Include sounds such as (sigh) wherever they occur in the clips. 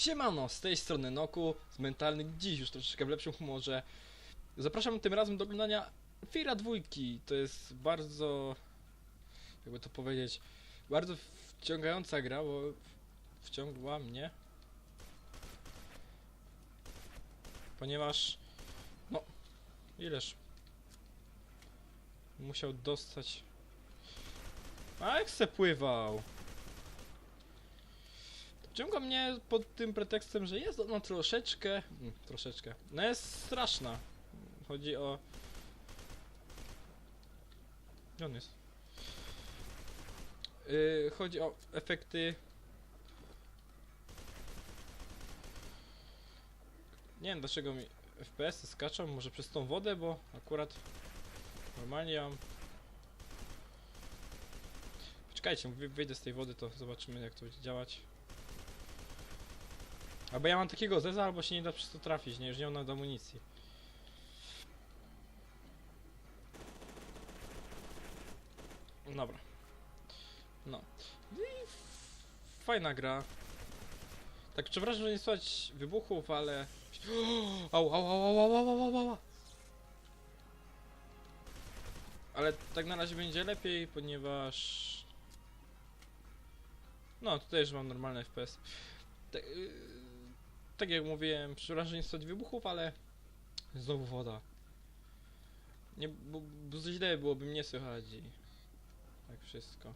Siemano, z tej strony Noku, z mentalnych dziś już troszeczkę w lepszym humorze. Zapraszam tym razem do oglądania Fira dwójki. To jest bardzo, jakby to powiedzieć, bardzo wciągająca gra, bo wciągła mnie. Ponieważ, no, ileż musiał dostać. A jak se pływał? Wciąga mnie pod tym pretekstem, że jest ona troszeczkę. mm, troszeczkę. No jest straszna. Chodzi o. Gdzie on jest? Yy, chodzi o efekty. Nie wiem dlaczego mi FPS-y skaczą, może przez tą wodę, bo akurat normalnie ja mam. Poczekajcie, wy- wyjdę z tej wody, to zobaczymy jak to będzie działać. Albo ja mam takiego zeza, albo się nie da przez to trafić, nie? Już nie mam do amunicji. No dobra. No. no I fajna gra. Tak, przepraszam, że nie słychać wybuchów, ale... (gasps) Au, au, au, au, au, au, au, au. Ale tak na razie będzie lepiej, ponieważ... No, tutaj już mam normalne FPS. Tak, yy tak jak mówiłem, przepraszam, że nie słychać wybuchów, ale... Znowu woda. Nie, bo, bo źle byłoby mnie słychać i... Tak wszystko.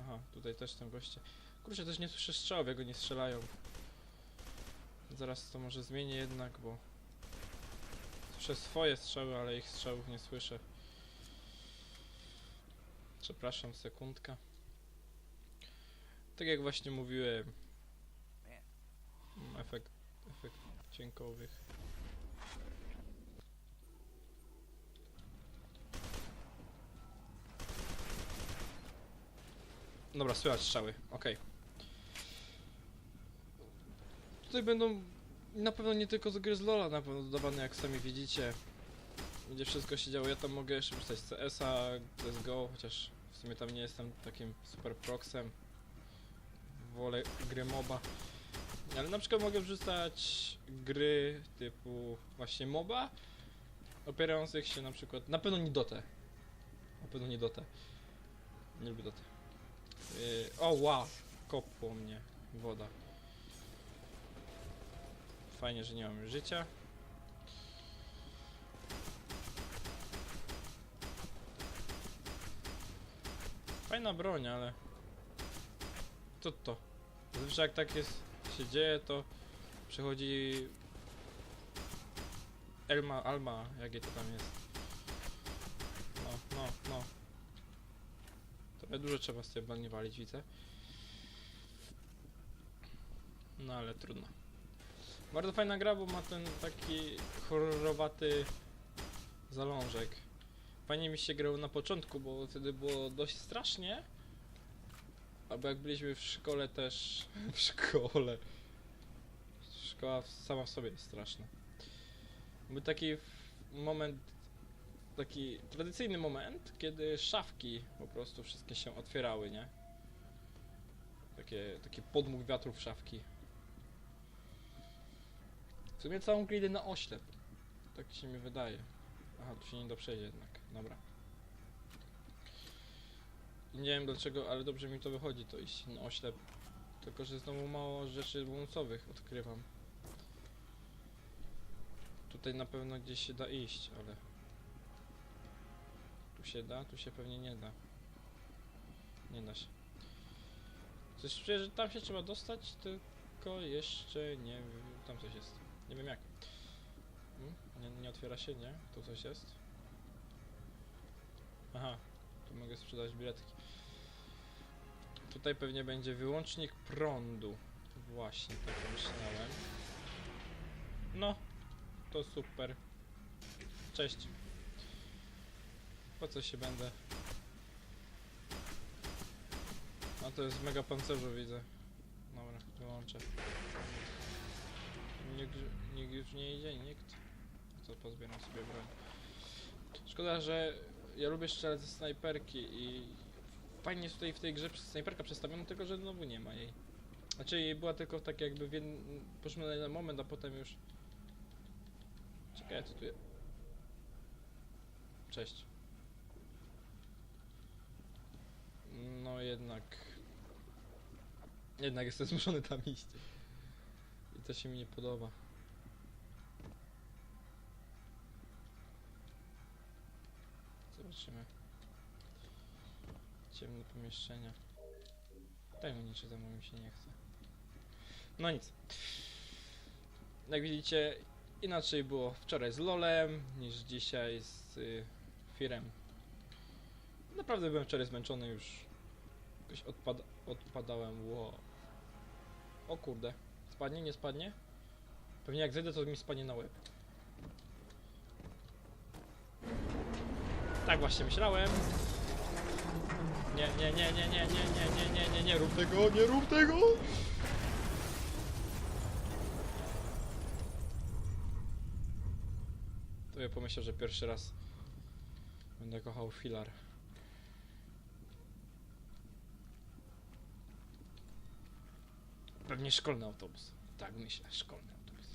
Aha, tutaj też są goście. Kurczę, też nie słyszę strzałów, jak oni strzelają. Zaraz to może zmienię jednak, bo... Słyszę swoje strzały, ale ich strzałów nie słyszę. Przepraszam, sekundka. Tak jak właśnie mówiłem. Efekt, dźwiękowych. Dobra, słychać strzały, okej. Tutaj będą na pewno nie tylko z gry z Lola na pewno dodawane, jak sami widzicie. Będzie wszystko się działo. Ja tam mogę jeszcze wrzucać CS-a, CSGO, chociaż w sumie tam nie jestem takim super proxem. Wolę gry MOBA. Ale na przykład mogę wrzucać gry typu właśnie MOBA, opierających się na przykład, na pewno nie Dotę. Na pewno nie Dotę. Nie lubię Dotę. Yy, o wow, kopło mnie woda. Fajnie, że nie mam życia. Fajna broń, ale... Co to? Zawsze jak tak jest, się dzieje, to przychodzi... Elma, Alma, jakie to tam jest. No, no, no. Trochę dużo trzeba z tej broni walić, widzę. No ale trudno. Bardzo fajna gra, bo ma ten taki horrorowaty zalążek. Fajnie mi się grał na początku, bo wtedy było dość strasznie. Albo jak byliśmy w szkole też... (laughs) w szkole. Szkoła w- sama w sobie jest straszna. Był taki moment, taki tradycyjny moment, kiedy szafki po prostu wszystkie się otwierały, nie? Takie, taki podmuch wiatrów szafki. W sumie całą grę idę na oślep. Tak się mi wydaje. Aha, tu się nie da przejść jednak. Dobra. Nie wiem dlaczego, ale dobrze mi to wychodzi to iść na oślep. Tylko, że znowu mało rzeczy bonusowych odkrywam. Tutaj na pewno gdzieś się da iść, ale... Tu się da, tu się pewnie nie da. Nie da się. Coś czuję, że tam się trzeba dostać, tylko jeszcze nie tam coś jest. Nie wiem jak. Hmm? Nie, nie otwiera się, nie? Tu coś jest. Aha, mogę sprzedać biletki. Tutaj pewnie będzie wyłącznik prądu. Właśnie, tak myślałem. No, to super. Cześć. Po co się będę? A to jest mega pancerzu widzę. Dobra, wyłączę. Nikt, nikt już nie idzie, nikt. Co pozbieram sobie broń. Szkoda, że ja lubię strzelać ze snajperki i fajnie jest tutaj w tej grze snajperka przedstawiona, tylko że znowu nie ma jej. Znaczy była tylko tak jakby w jedn... poszły na moment, a potem już... Czekaj, co tu jest? Cześć. No jednak... Jednak jestem zmuszony tam iść. I to się mi nie podoba. Zobaczymy. Ciemne pomieszczenia. Tajemnicze temu mi się nie chce. No nic. Jak widzicie, inaczej było wczoraj z LOLem niż dzisiaj z y, Firem. Naprawdę byłem wczoraj zmęczony już. Jakoś odpada odpadałem. Ło. O kurde. Spadnie, nie spadnie? Pewnie jak zejdę, to mi spadnie na łeb. Tak właśnie myślałem. Nie, nie, nie, nie, nie, nie, nie, nie, nie, nie, nie rób tego, nie rób tego! To ja pomyślał, że pierwszy raz będę kochał filar. Pewnie szkolny autobus. Tak myślę, szkolny autobus.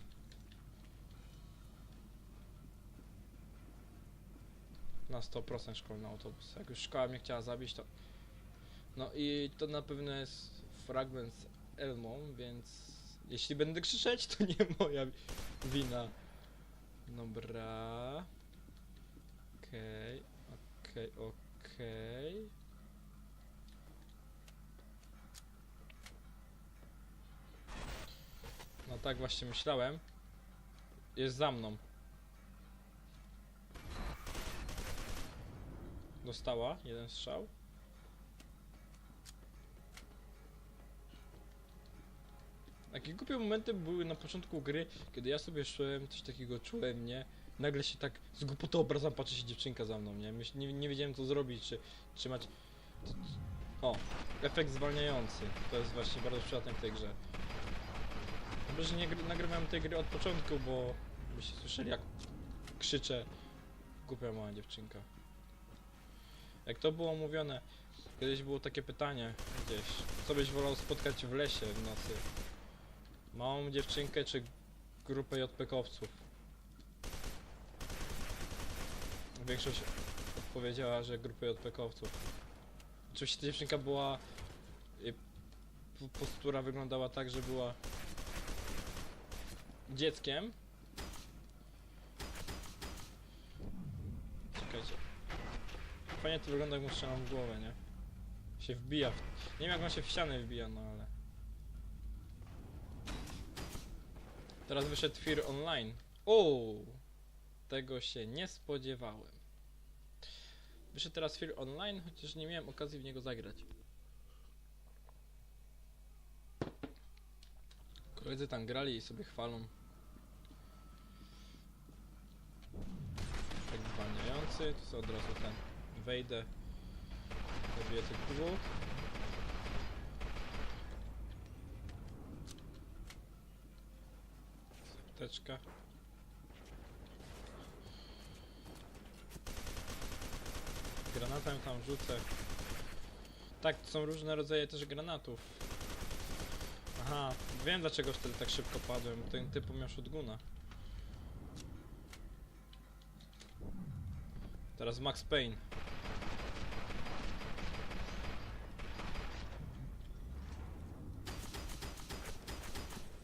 Na 100% szkolny autobus. Jak już szkoła mnie chciała zabić, to... No i to na pewno jest fragment z Elmą, więc... Jeśli będę krzyczeć, to nie moja wina. Dobra. Okej, okej, okej. No tak właśnie myślałem. Jest za mną. Dostała jeden strzał. Takie głupie momenty były na początku gry, kiedy ja sobie szłem, coś takiego czułem, nie? Nagle się tak z głupoty obrazem patrzy się dziewczynka za mną, nie? Myśl, nie, nie wiedziałem co zrobić, czy trzymać... O, efekt zwalniający. To jest właśnie bardzo przydatne w tej grze. Dobrze, że nie gry, nagrywałem tej gry od początku, bo byście słyszeli jak krzyczę. Głupia mała dziewczynka. Jak to było mówione, kiedyś było takie pytanie gdzieś. Co byś wolał spotkać w lesie w nocy? Małą dziewczynkę czy grupę JPK-owców? Większość odpowiedziała, że grupę JPK-owców. Oczywiście ta dziewczynka była... postura wyglądała tak, że była dzieckiem. Fajnie to wygląda jak mu strzelam w głowę, nie? Się wbija w... Nie wiem jak on się w ścianę wbija, no ale... Teraz wyszedł Fear Online. O, Tego się nie spodziewałem. Wyszedł teraz Fear Online, chociaż nie miałem okazji w niego zagrać. Koledzy tam grali i sobie chwalą. Tak zwalniający, to od razu ten wejdę. Zabiję tych dwóch. Apteczka. Granatem tam rzucę. Tak, to są różne rodzaje też granatów. Aha, wiem dlaczego wtedy tak szybko padłem. Ten typu miał shotguna. Teraz Max Payne.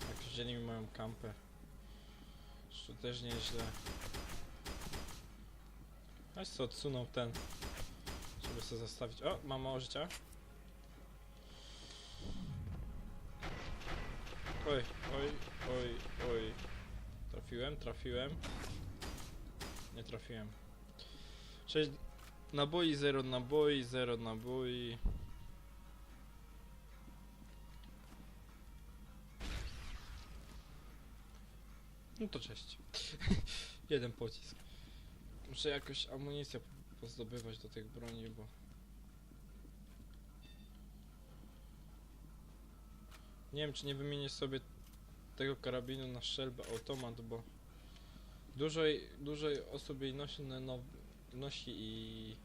Jak moją kampę. To też nieźle. Weź co odsunął ten. Żeby sobie zastawić. O, mam mało życia. Oj, oj, oj, oj. Trafiłem, trafiłem. Nie trafiłem. 6 naboi, 0 naboi, 0 naboi. No to cześć. (laughs) Jeden pocisk. Muszę jakoś amunicję po- pozdobywać do tych broni, bo... Nie wiem, czy nie wymienię sobie tego karabinu na strzelbę automat, bo dużej, dużej osób jej nosi, no, no, nosi i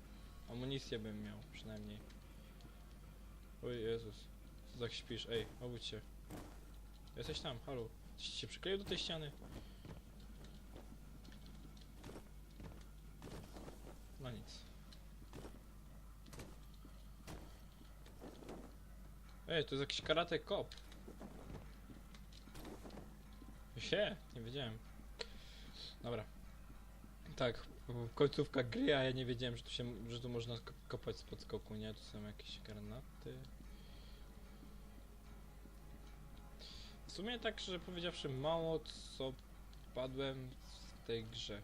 amunicję bym miał przynajmniej. O Jezus, co tak śpisz? Ej, obudź się. Jesteś tam, halo. Coś się przykleił do tej ściany? No nic. Ej, to jest jakiś karate kop. Sie, nie wiedziałem. Dobra. Tak, końcówka gry, a ja nie wiedziałem, że tu się, że tu można ko- kopać z podskoku, nie? Tu są jakieś granaty. W sumie tak, że powiedziawszy, mało co padłem w tej grze.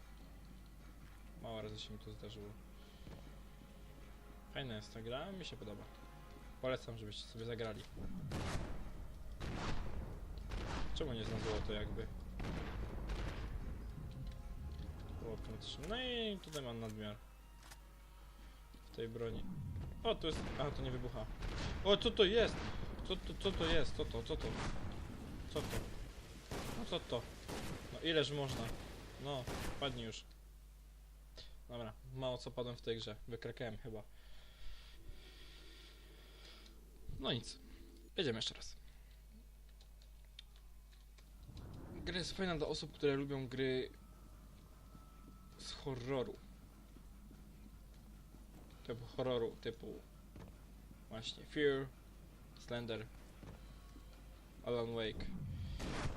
Mało razy się mi to zdarzyło. Fajna jest ta gra, mi się podoba. Polecam, żebyście sobie zagrali. Czemu nie znam to jakby? No i tutaj mam nadmiar. W tej broni. O, to jest... A, to nie wybucha. O, co to jest? Co to, co to jest? Co to, co to? Co to? No co to? No ileż można? No, padnij już. Dobra, mało co padłem w tej grze. Wykrakałem chyba. No nic. Jedziemy jeszcze raz. Gra jest fajna dla osób, które lubią gry z horroru. Typu horroru, typu właśnie Fear, Slender, Alan Wake.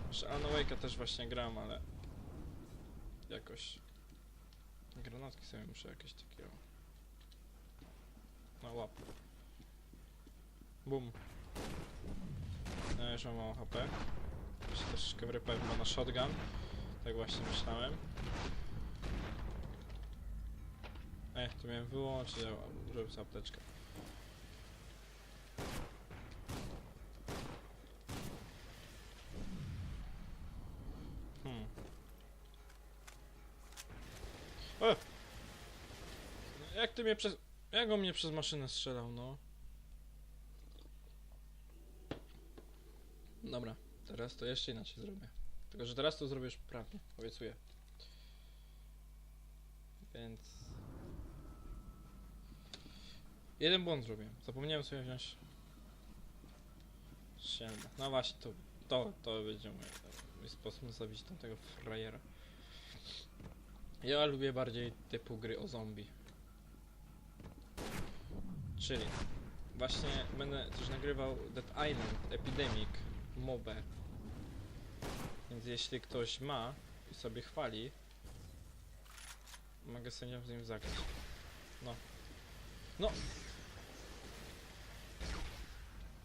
Jeszcze Alan Wake'a też właśnie gram, ale jakoś granatki sobie muszę jakieś takie o. No łap. Bum. No już mam mało HP. Jeszcze troszeczkę wrypałem chyba na shotgun. Tak właśnie myślałem. Ej, to miałem wyłączyć, żeby sobie apteczkę. Hmm. O! Jak ty mnie przez... Jak on mnie przez maszynę strzelał, no? Dobra, teraz to jeszcze inaczej zrobię. Tylko, że teraz to zrobię już prawnie, obiecuję. Więc... Jeden błąd zrobiłem. Zapomniałem sobie wziąć... Strzelbę. No właśnie, to, to, to będzie mój, mój sposób na zabić tamtego frajera. Ja lubię bardziej typu gry o zombie. Czyli właśnie będę też nagrywał Dead Island Epidemic mobę. Więc jeśli ktoś ma i sobie chwali, mogę sobie z nim zagrać. No. No!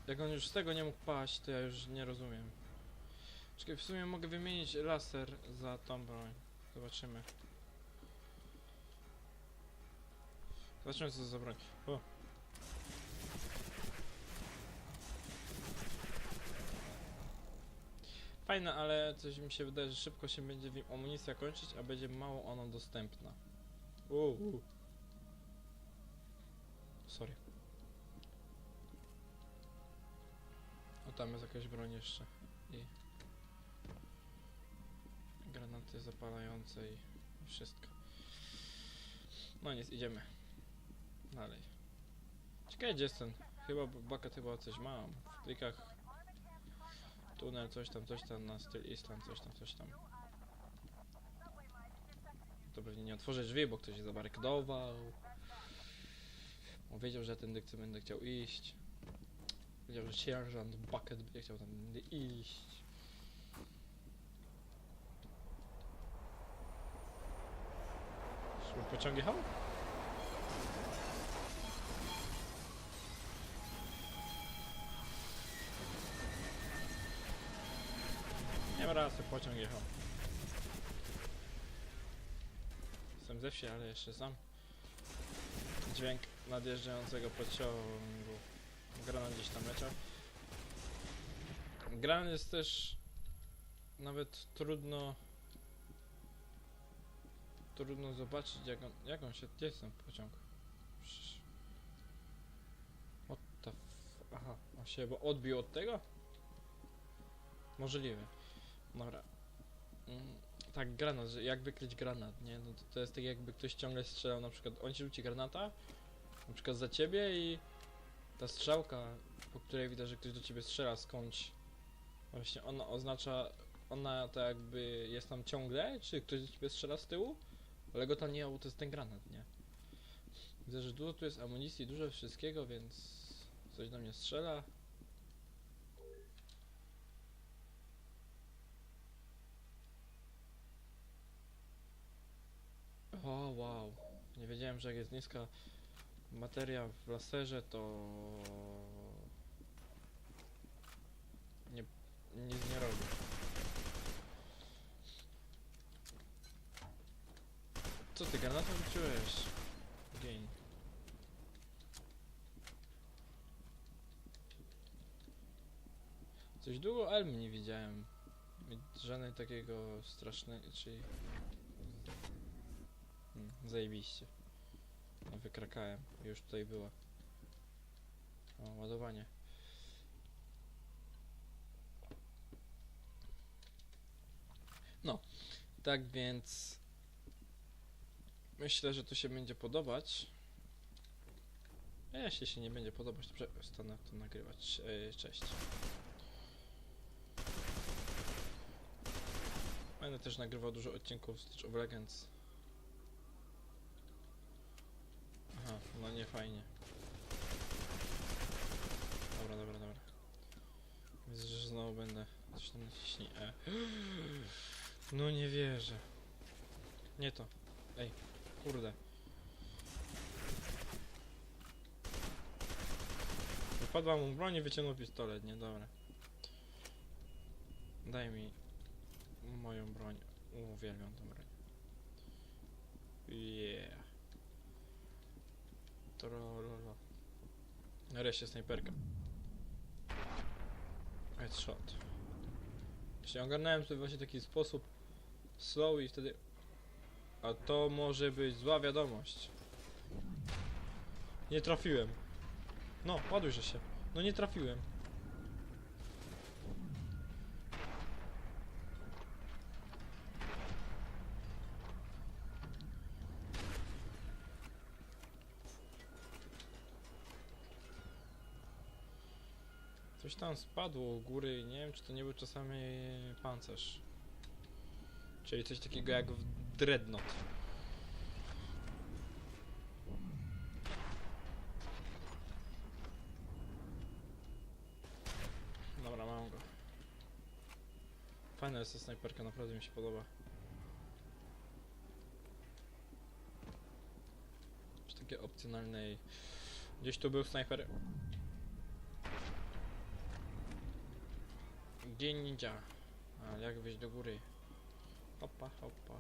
Jak on już z tego nie mógł paść, to ja już nie rozumiem. Czekaj, w sumie mogę wymienić laser za tą broń. Zobaczymy. Zobaczymy co to za broń. O. Fajne, ale coś mi się wydaje, że szybko się będzie w nim amunicja kończyć, a będzie mało ona dostępna. Uuu. Sorry. O tam jest jakaś broń jeszcze. I granaty zapalające i wszystko. No nic, idziemy. Dalej. Ciekawe gdzie jest ten. Chyba b- bucket chyba coś mam. W plikach tunel, coś tam, coś tam na styl Island, coś tam, coś tam. To pewnie nie otworzę drzwi, bo ktoś je zabarykadował. On wiedział, że ten będę chciał iść. Wiedział, że sierżant Bucket będzie chciał tam iść. Żeby pociąg jechał? Pociąg jechał. Jestem ze wsi, ale jeszcze sam. Dźwięk nadjeżdżającego pociągu. Granat gdzieś tam leciał. Granat jest też nawet trudno trudno zobaczyć jak on, jak on się, gdzie jest ten pociąg? Przecież- What the f... Aha, on się bo odbił od tego? Możliwe. Dobra. Mm, tak, granat, że jak wykryć granat, nie? No to, to jest tak jakby ktoś ciągle strzelał, na przykład on ci rzuci granata, na przykład za ciebie i ta strzałka, po której widać, że ktoś do ciebie strzela skądś Właśnie ona oznacza, ona to jakby jest tam ciągle, czy ktoś do ciebie strzela z tyłu, ale go tam nie bo to jest ten granat, nie? Widzę, że dużo tu jest amunicji, dużo wszystkiego, więc coś do mnie strzela. O, wow. Nie wiedziałem, że jak jest niska materia w laserze, to nie, nic nie robi. Co ty, granatą wyczułeś? Gain. Coś długo Elm nie widziałem. Żadnej takiego strasznego, czyli... Zajebiście. Wykrakałem. Już tutaj była. O, ładowanie. No, tak więc myślę, że to się będzie podobać. A jeśli się nie będzie podobać, to przestanę to nagrywać. E, Cześć. Będę też nagrywał dużo odcinków League of Legends. Aha, no nie fajnie. Dobra, dobra, dobra. Widzę, że znowu będę tam naciśnij E. (gasps) No nie wierzę. Nie to. Ej, kurde. Wypadła mu broń i wyciągnął pistolet, nie? Dobra. Daj mi moją broń. Uwielbiam tę broń. Yeah. Trololo. Nareszcie snajperka. Headshot. Właśnie ogarnąłem sobie właśnie taki sposób slow i wtedy... A to może być zła wiadomość. Nie trafiłem. No, ładujże się. No nie trafiłem. Coś tam spadło u góry nie wiem czy to nie był czasami pancerz. Czyli coś takiego jak w Dreadnought. Dobra, mam go. Fajna jest ta snajperka, naprawdę mi się podoba. Przy takiej opcjonalnej... Gdzieś tu był snajper. Gdzie ninja? A jak wyjść do góry? Hopa, hopa.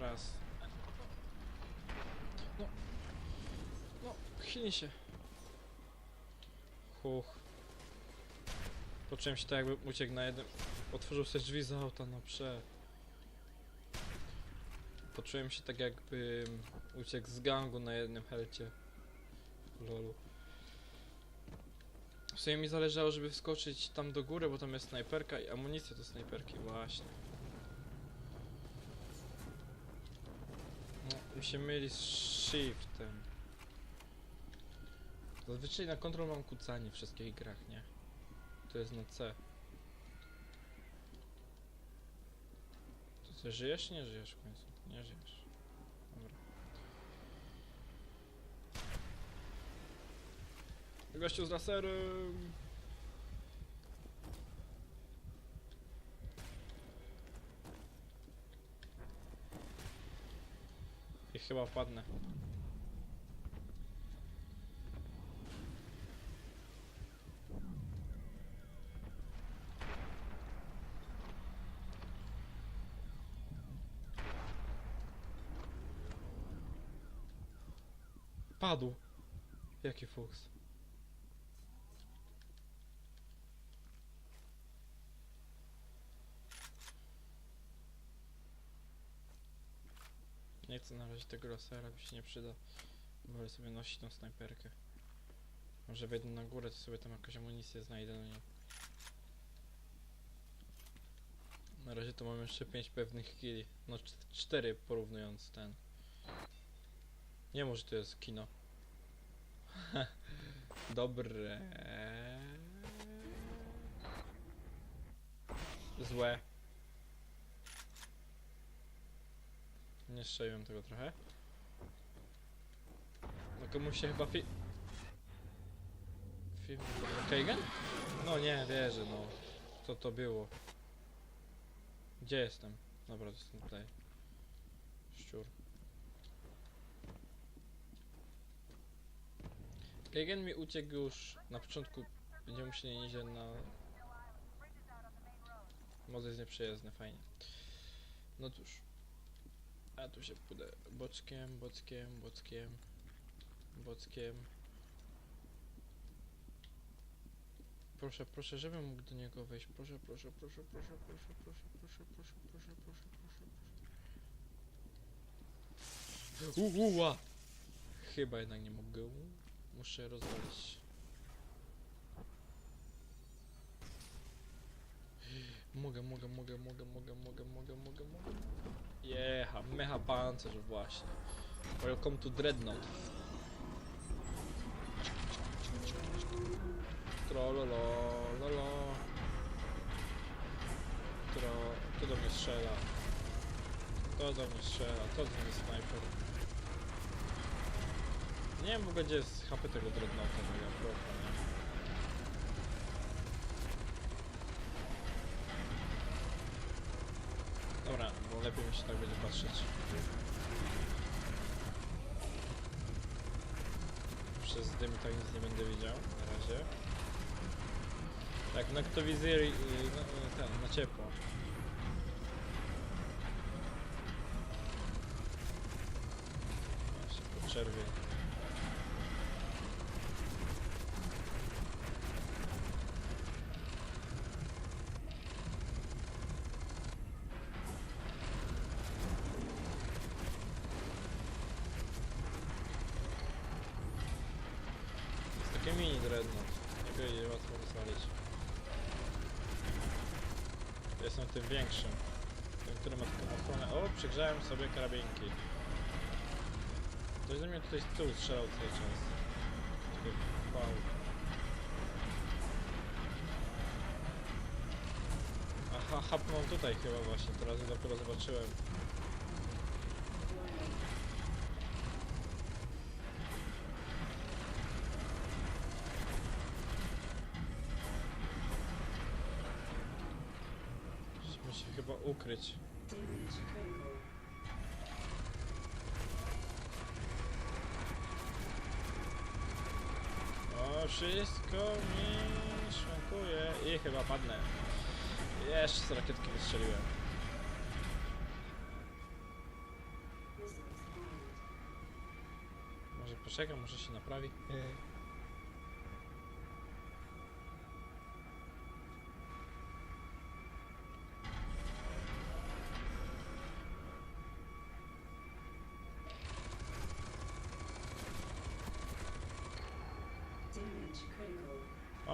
Raz. No. No, chwilnie się. Huch. Poczułem się tak jakby uciekł na jednym... Otworzył sobie drzwi z auta, no prze... Poczułem się tak jakbym uciekł z gangu na jednym helcie. Lolu. W sumie mi zależało, żeby wskoczyć tam do góry, bo tam jest snajperka i amunicja do snajperki, właśnie. No, mi się myli z shiftem. Zazwyczaj na kontrol mam kucanie w wszystkich grach, nie? To jest na C. To ty żyjesz, nie żyjesz w końcu? Nie żyjesz. Gościu z laserem. I chyba wpadnę. Padł. Jaki fuks. Nie chcę na razie tego lasera, mi się nie przyda. Wolę sobie nosić tą snajperkę. Może wejdę na górę, to sobie tam jakąś amunicję znajdę, no nie. Na razie to mam jeszcze 5 pewnych killi. No 4 porównując ten. Nie może to jest kino. (laughs) Dobre. Złe. Nie strzeliłem tego trochę. No komuś się chyba fi... Film... Kagan? No nie, wierzę, no. Co to było? Gdzie jestem? Dobra, jestem tutaj. Szczur. Kagan mi uciekł już na początku. Będziemy musieli nieźle na... Most jest nieprzejezdny, fajnie. No cóż. A tu się pójdę boczkiem, boczkiem, boczkiem, boczkiem. Proszę, proszę, żebym mógł do niego wejść. Proszę, proszę, proszę, proszę, proszę, proszę, proszę, proszę, proszę, proszę, proszę, proszę. Uua! Chyba jednak nie mogę. Muszę rozwalić. Mogę, mogę, mogę, mogę, mogę, mogę, mogę, mogę, mogę. Jecha, mecha pancerz właśnie. Welcome to Dreadnought. Trololo, lolo. Tro... Kto do mnie strzela? Kto do mnie strzela? Kto do mnie snajper? Nie wiem w ogóle gdzie jest HP tego Dreadnoughta, mega propa, nie? Dobra, bo lepiej się tak będzie patrzeć. Przez dym tak nic nie będę widział na razie. Tak, noktowizjer i no, ten, na ciepło. Właśnie po czerwie. Jest takie mini dreadnought. Nie będzie łatwo rozwalić. Ja Jestem tym większym. Tym, który ma taką ochronę. O, przygrzałem sobie karabinki. Ktoś ze mnie tutaj z tyłu strzelał cały czas. Wow. Aha, hapnął tutaj chyba właśnie, teraz dopiero zobaczyłem. Się chyba ukryć. O, wszystko mi szwankuje i chyba padnę. Jeszcze z rakietki wystrzeliłem. Może poczekam, może się naprawi.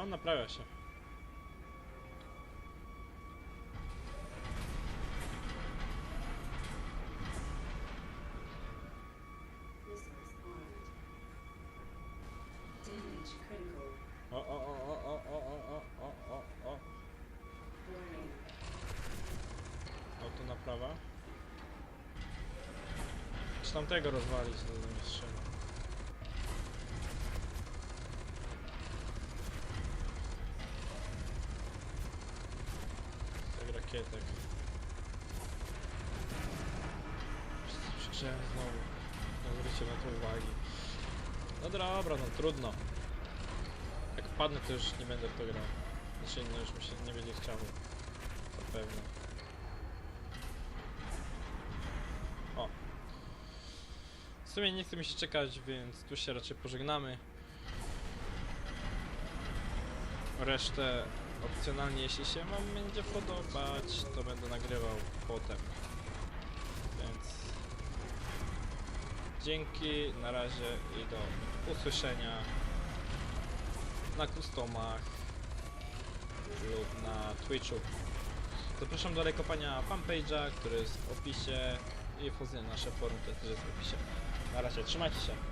O, naprawia się. O, naprawa. Czy tamtego rozwalić, to do na to uwagi. No dobra, no trudno. Jak padnę, to już nie będę w to grał. Znaczy, no już mi się nie będzie chciało. Zapewne. O. W sumie nie chce mi się czekać, więc tu się raczej pożegnamy. Resztę opcjonalnie, jeśli się wam będzie podobać, to będę nagrywał potem. Więc dzięki, na razie i do usłyszenia na customach lub na Twitchu. Zapraszam do lekopania fanpage'a, który jest w opisie i wchodzę na nasze forum, które też jest w opisie. Na razie, trzymajcie się.